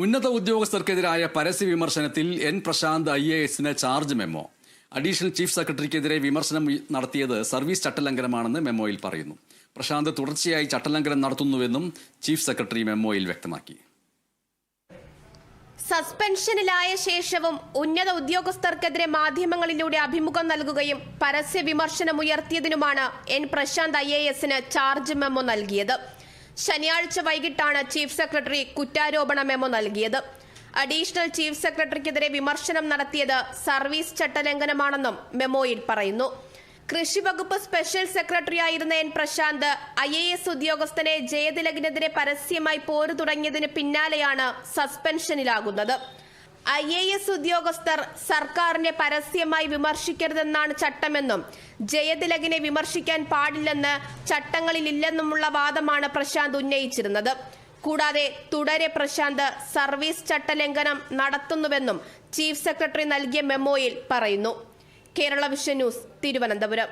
ഉന്നത ഉദ്യോഗസ്ഥർക്കെതിരായ പരസ്യ വിമർശനത്തിൽ എൻ പ്രശാന്ത് ഐ എ എസിന് ചാർജ് മെമ്മോ. അഡീഷണൽ ചീഫ് സെക്രട്ടറിക്കെതിരെ വിമർശനം നടത്തിയത് സർവീസ് ചട്ടലംഘനമാണെന്ന് മെമ്മോയിൽ പറയുന്നു. പ്രശാന്ത് തുടർച്ചയായി ചട്ടലംഘനം നടത്തുന്നുവെന്നും ചീഫ് സെക്രട്ടറി മെമ്മോയിൽ വ്യക്തമാക്കി. സസ്പെൻഷനിലായ ശേഷവും ഉന്നത ഉദ്യോഗസ്ഥർക്കെതിരെ മാധ്യമങ്ങളിലൂടെ അഭിമുഖം നൽകുകയും പരസ്യ വിമർശനമുയർത്തിയതിനുമാണ് എൻ പ്രശാന്ത് ഐ എ എസിന് ചാർജ് മെമ്മോ നൽകിയത്. ശനിയാഴ്ച വൈകിട്ടാണ് ചീഫ് സെക്രട്ടറി കുറ്റാരോപണ മെമ്മോ നൽകിയത്. അഡീഷണൽ ചീഫ് സെക്രട്ടറിക്കെതിരെ വിമർശനം നടത്തിയത് സർവീസ് ചട്ടലംഘനമാണെന്നും മെമ്മോയിൽ പറയുന്നു. കൃഷി വകുപ്പ് സ്പെഷ്യൽ സെക്രട്ടറി ആയിരുന്ന N Prashant I A S ഉദ്യോഗസ്ഥനെ ജയതിലകിനെതിരെ പരസ്യമായി പോരു തുടങ്ങിയതിന് പിന്നാലെയാണ് സസ്പെൻഷനിലാകുന്നത്. ഐ എ എസ് ഉദ്യോഗസ്ഥർ സർക്കാരിനെ പരസ്യമായി വിമർശിക്കരുതെന്നാണ് ചട്ടമെന്നും ജയതിലകിനെ വിമർശിക്കാൻ പാടില്ലെന്ന് ചട്ടങ്ങളിലില്ലെന്നുമുള്ള വാദമാണ് പ്രശാന്ത് ഉന്നയിച്ചിരുന്നത്. കൂടാതെ തുടരെ പ്രശാന്ത് സർവീസ് ചട്ടലംഘനം നടത്തുന്നുവെന്നും ചീഫ് സെക്രട്ടറി നൽകിയ മെമ്മോയിൽ പറയുന്നു. Kerala vision news Thiruvananthapuram.